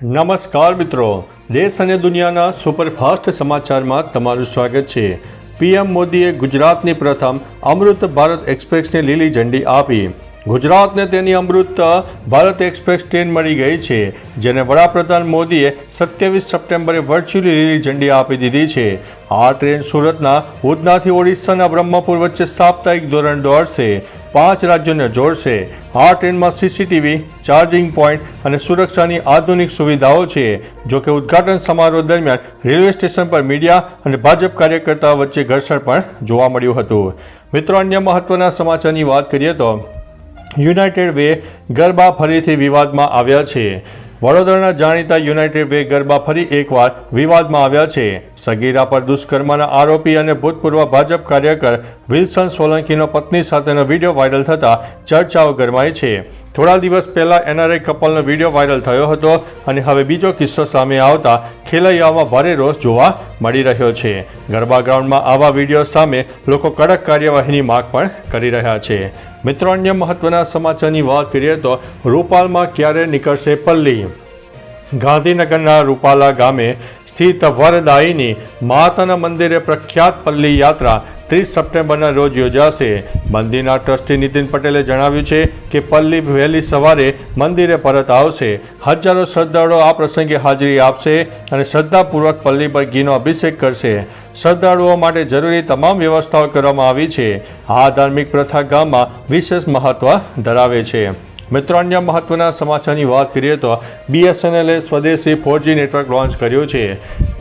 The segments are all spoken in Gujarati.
નમસ્કાર મિત્રો. દેશ અને દુનિયાના સુપરફાસ્ટ સમાચારમાં તમારું સ્વાગત છે. પીએમ મોદીએ ગુજરાતની પ્રથમ અમૃત ભારત એક્સપ્રેસને લીલી ઝંડી આપી. ગુજરાતને તેની અમૃત ભારત એક્સપ્રેસ ટ્રેન મળી ગઈ છે, જેને વડાપ્રધાન મોદીએ સત્યાવીસ સપ્ટેમ્બરે વર્ચ્યુઅલી લીલી ઝંડી આપી દીધી છે. આ ટ્રેન સુરતના ઉધનાથી ઓડિશાના બ્રહ્મપુર વચ્ચે સાપ્તાહિક ધોરણ દોડશે. પાંચ રાજ્યોને જોડશે. આ ટ્રેનમાં સીસીટીવી, ચાર્જિંગ પોઈન્ટ અને સુરક્ષાની આધુનિક સુવિધાઓ છે. જો કે ઉદ્ઘાટન સમારોહ દરમિયાન રેલવે સ્ટેશન પર મીડિયા અને ભાજપ કાર્યકર્તાઓ વચ્ચે ઘર્ષણ પણ જોવા મળ્યું હતું. મિત્રો, અન્ય મહત્વના સમાચારની વાત કરીએ તો યુનાઇટેડ વે ગરબા ફરીથી વિવાદમાં આવ્યા છે. વડોદરાના જાણીતા યુનાઇટેડ વે ગરબા ફરી એકવાર વિવાદમાં આવ્યા છે. સગીરા પર દુષ્કર્મના આરોપી અને ભૂતપૂર્વ ભાજપ કાર્યકર વિલ્સન સોલંકીનો પત્ની સાથેનો વીડિયો વાયરલ થતાં ચર્ચાઓ ગરમાઈ છે. થોડા દિવસ પહેલાં એનઆરઆઈ કપલનો વીડિયો વાયરલ થયો હતો અને હવે બીજો કિસ્સો સામે આવતા ખેલૈયાઓમાં ભારે રોષ જોવા મળી રહ્યો છે. ગરબા ગ્રાઉન્ડમાં આવા વીડિયો સામે લોકો કડક કાર્યવાહીની માગ પણ કરી રહ્યા છે. મિત્રો, અન્ય મહત્વના સમાચારની વાત કરીએ તો રૂપાલમાં ક્યારે નીકળશે પલ્લી? ગાંધીનગરના રૂપાલા ગામે સ્થિત વરદાયીની માતાના મંદિરે પ્રખ્યાત પલ્લી યાત્રા ત્રીસ સપ્ટેમ્બરના રોજ યોજાશે. મંદિરના ટ્રસ્ટી નીતિન પટેલે જણાવ્યું છે કે પલ્લી વહેલી સવારે મંદિરે પરત આવશે. હજારો શ્રદ્ધાળુઓ આ પ્રસંગે હાજરી આપશે અને શ્રદ્ધાપૂર્વક પલ્લી પર ઘીનો અભિષેક કરશે. શ્રદ્ધાળુઓ માટે જરૂરી તમામ વ્યવસ્થાઓ કરવામાં આવી છે. આ ધાર્મિક પ્રથા ગામમાં વિશેષ મહત્વ ધરાવે છે. મિત્રો, અન્ય મહત્વના સમાચારની વાત કરીએ તો બીએસએનએલે સ્વદેશી ફોરજી નેટવર્ક લોન્ચ કર્યું છે.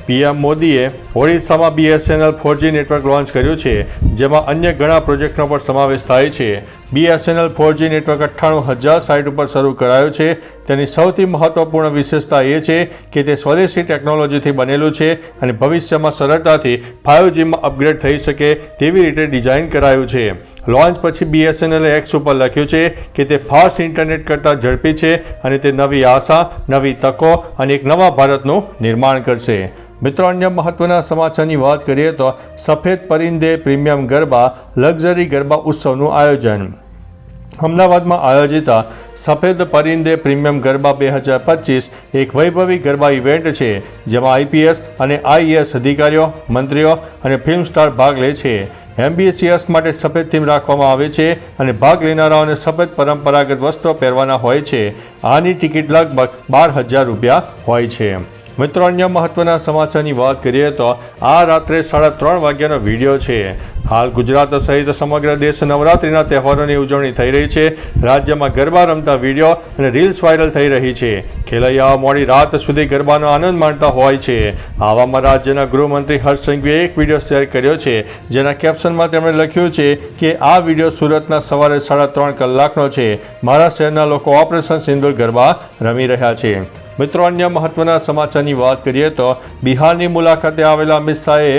પીએમ મોદીએ ઓડિશામાં બીએસએનએલ ફોરજી નેટવર્ક લોન્ચ કર્યું છે, જેમાં અન્ય ઘણા પ્રોજેક્ટનો પણ સમાવેશ થાય છે. બીએસએનએલ ફોરજી નેટવર્ક અઠ્ઠાણું હજાર સાઇટ ઉપર શરૂ કરાયું છે. તેની સૌથી મહત્વપૂર્ણ વિશેષતા એ છે કે તે સ્વદેશી ટેકનોલોજીથી બનેલું છે અને ભવિષ્યમાં સરળતાથી ફાઇવ જીમાં અપગ્રેડ થઈ શકે તેવી રીતે ડિઝાઇન કરાયું છે. લોન્ચ પછી બીએસએનએલે એક્સ ઉપર લખ્યું છે કે તે ફાસ્ટ ઇન્ટરનેટ કરતાં ઝડપી છે અને તે નવી આશા, નવી તકો અને એક નવા ભારતનું નિર્માણ કરશે. મિત્રો, અન્ય મહત્વના સમાચારની વાત કરીએ તો સફેદ પરિંદે પ્રીમિયમ ગરબા, લક્ઝરી ગરબા ઉત્સવનું આયોજન. અમદાવાદમાં આયોજિત સફેદ પરિંદે પ્રીમિયમ ગરબા બે હજાર પચીસ એક વૈભવી ગરબા ઇવેન્ટ છે, જેમાં આઈપીએસ અને આઈએએસ અધિકારીઓ, મંત્રીઓ અને ફિલ્મ સ્ટાર ભાગ લે છે. એમબીસીએસ માટે સફેદ થીમ રાખવામાં આવે છે અને ભાગ લેનારાઓને સફેદ પરંપરાગત વસ્ત્રો પહેરવાના હોય છે. આની ટિકિટ લગભગ બાર હજાર રૂપિયા હોય છે. મિત્રો, અન્ય મહત્વના સમાચારની વાત કરીએ તો આ રાત્રે સાડા ત્રણ વાગ્યાનો વીડિયો છે. હાલ ગુજરાત સહિત સમગ્ર દેશ નવરાત્રિના તહેવારોની ઉજવણી થઈ રહી છે. રાજ્યમાં ગરબા રમતા વીડિયો અને રીલ્સ વાયરલ થઈ રહી છે. ખેલૈયાઓ મોડી રાત સુધી ગરબાનો આનંદ માણતા હોય છે. આવામાં રાજ્યના ગૃહમંત્રી હર્ષ સંઘવીએ એક વીડિયો શેર કર્યો છે, જેના કેપ્શનમાં તેમણે લખ્યું છે કે આ વીડિયો સુરતના સવારે સાડા ત્રણ કલાકનો છે. મારા શહેરના લોકો ઓપરેશન સિંદુર ગરબા રમી રહ્યા છે. મિત્રો, અન્ય મહત્વના સમાચારની વાત કરીએ તો બિહારની મુલાકાતે આવેલા અમિત શાહે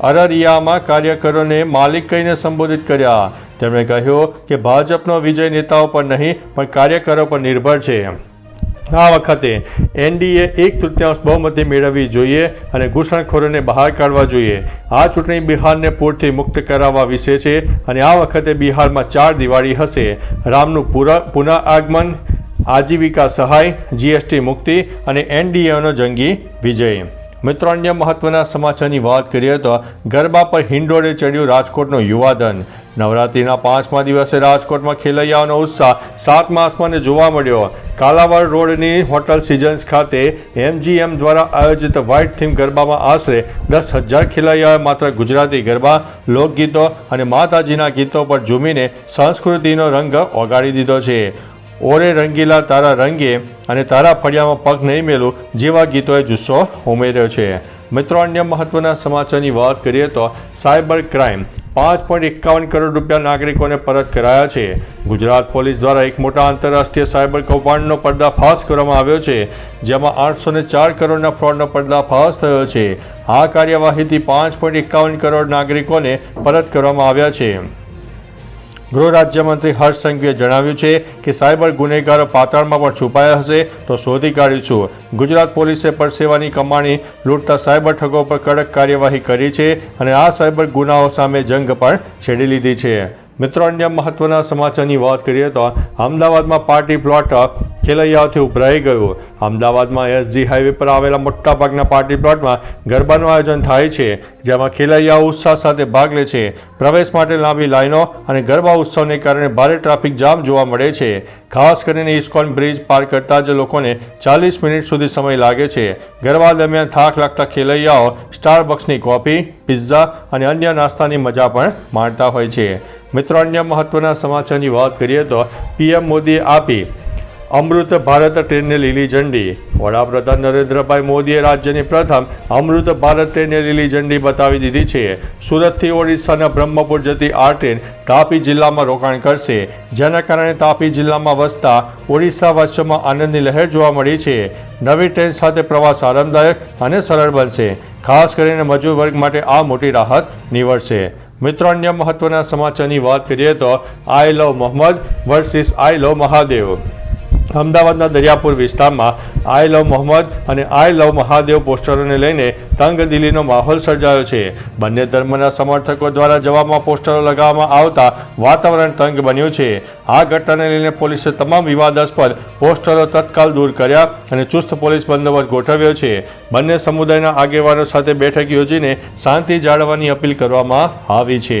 અરરિયામાં કાર્યકરોને માલિક કહીને સંબોધિત કર્યા. તેમણે કહ્યું કે ભાજપનો વિજય નેતાઓ પર નહીં, પણ કાર્યકરો પર નિર્ભર છે. આ વખતે એનડીએ એક તૃતીયાંશ બહુમતી મેળવવી જોઈએ અને ઘૂસણખોરોને બહાર કાઢવા જોઈએ. આ ચૂંટણી બિહારને પૂરથી મુક્ત કરાવવા વિશે છે અને આ વખતે બિહારમાં ચાર દિવાળી હશે. રામનું પુનઃ આગમન આજીવિકા સહાય, જીએસટી મુક્તિ અને એનડીએનો જંગી વિજય. મિત્રો અન્ય મહત્વના સમાચારની વાત કરીએ તો ગરબા પર હિંડોળે ચડ્યું રાજકોટનો યુવાધન. નવરાત્રિના પાંચમા દિવસે રાજકોટમાં ખેલૈયાઓનો ઉત્સાહ સાત માસમાં જોવા મળ્યો. કાલાવાડ રોડની હોટલ સિઝન્સ ખાતે એમજીએમ દ્વારા આયોજિત વ્હાઇટ થીમ ગરબામાં આશરે દસ હજાર ખેલૈયાઓએ માત્ર ગુજરાતી ગરબા, લોકગીતો અને માતાજીના ગીતો પર ઝૂમીને સંસ્કૃતિનો રંગ ઓગાળી દીધો છે. ઓરે રંગીલા તારા રંગે અને તારા ફળિયામાં પગ નહીં મેલું જેવા ગીતોએ જુસ્સો ઉમેર્યો છે. મિત્રો, અન્ય મહત્વના સમાચારની વાત કરીએ તો સાયબર ક્રાઇમ. પાંચ પોઈન્ટ એકાવન કરોડ રૂપિયા નાગરિકોને પરત કરાયા છે. ગુજરાત પોલીસ દ્વારા એક મોટા આંતરરાષ્ટ્રીય સાયબર કૌભાંડનો પર્દાફાશ કરવામાં આવ્યો છે, જેમાં આઠસો ને ચાર કરોડના ફ્રોડનો પર્દાફાશ થયો છે. આ કાર્યવાહીથી પાંચ પોઈન્ટ એકાવન કરોડ નાગરિકોને પરત કરવામાં આવ્યા છે. ગૃહ રાજ્યમંત્રી હર્ષ સંઘવીએ જણાવ્યું છે કે સાયબર ગુનેગારો પાતાળમાં પણ છુપાયા હશે તો શોધી કાઢીશું. ગુજરાત પોલીસે પરસેવાની કમાણી લૂંટતા સાયબર ઠગો પર કડક કાર્યવાહી કરી છે અને આ સાયબર ગુનાઓ સામે જંગ પણ છેડી લીધી છે. મિત્રો, અન્ય મહત્વના સમાચારની વાત કરીએ તો અમદાવાદમાં પાર્ટી પ્લોટ ખેલૈયાઓથી ઉભરાઈ ગયું. અમદાવાદમાં એસજી હાઈવે પર આવેલા મોટાભાગના પાર્ટી પ્લોટમાં ગરબાનું આયોજન થાય છે, જેમાં ખેલૈયાઓ ઉત્સાહ સાથે ભાગ લે છે. પ્રવેશ માટે લાંબી લાઈનો અને ગરબા ઉત્સવને કારણે ભારે ટ્રાફિક જામ જોવા મળે છે. ખાસ કરીને ઇસ્કોન બ્રિજ પાર કરતા જ લોકોને ચાલીસ મિનિટ સુધી સમય લાગે છે. ગરબા દરમિયાન થાક લાગતા ખેલૈયાઓ સ્ટારબક્સની કોફી, પિઝા અને અન્ય નાસ્તાની મજા પણ માણતા હોય છે. મિત્રો, અન્ય મહત્વના સમાચારની વાત કરીએ તો પીએમ મોદીએ આપી અમૃત ભારત ટ્રેનને લીલી ઝંડી. વડાપ્રધાન નરેન્દ્રભાઈ મોદીએ રાજ્યની પ્રથમ અમૃત ભારત ટ્રેનને લીલી ઝંડી બતાવી દીધી છે. સુરતથી ઓડિશાના બ્રહ્મપુર જતી આ ટ્રેન તાપી જિલ્લામાં રોકાણ કરશે. જેના કારણે તાપી જિલ્લામાં વસતા ઓડિશાવાસીઓમાં આનંદની લહેર જોવા મળી છે. નવી ટ્રેન સાથે પ્રવાસ આરામદાયક અને સરળ બનશે. ખાસ કરીને મજૂર વર્ગ માટે આ મોટી રાહત નીવડશે. મિત્રો, અન્ય મહત્વના સમાચારની વાત કરીએ તો I love Mohammad versus I love Mahadev. અમદાવાદના દરિયાપુર વિસ્તારમાં આઈ લવ મોહમ્મદ અને આઈ લવ મહાદેવ પોસ્ટરોને લઈને તંગદિલીનો માહોલ સર્જાયો છે. બંને ધર્મના સમર્થકો દ્વારા જવાબમાં પોસ્ટરો લગાવવામાં આવતા વાતાવરણ તંગ બન્યું છે. આ ઘટનાને લઈને પોલીસે તમામ વિવાદાસ્પદ પોસ્ટરો તત્કાલ દૂર કર્યા અને ચુસ્ત પોલીસ બંદોબસ્ત ગોઠવ્યો છે. બંને સમુદાયના આગેવાનો સાથે બેઠક યોજીને શાંતિ જાળવવાની અપીલ કરવામાં આવી છે.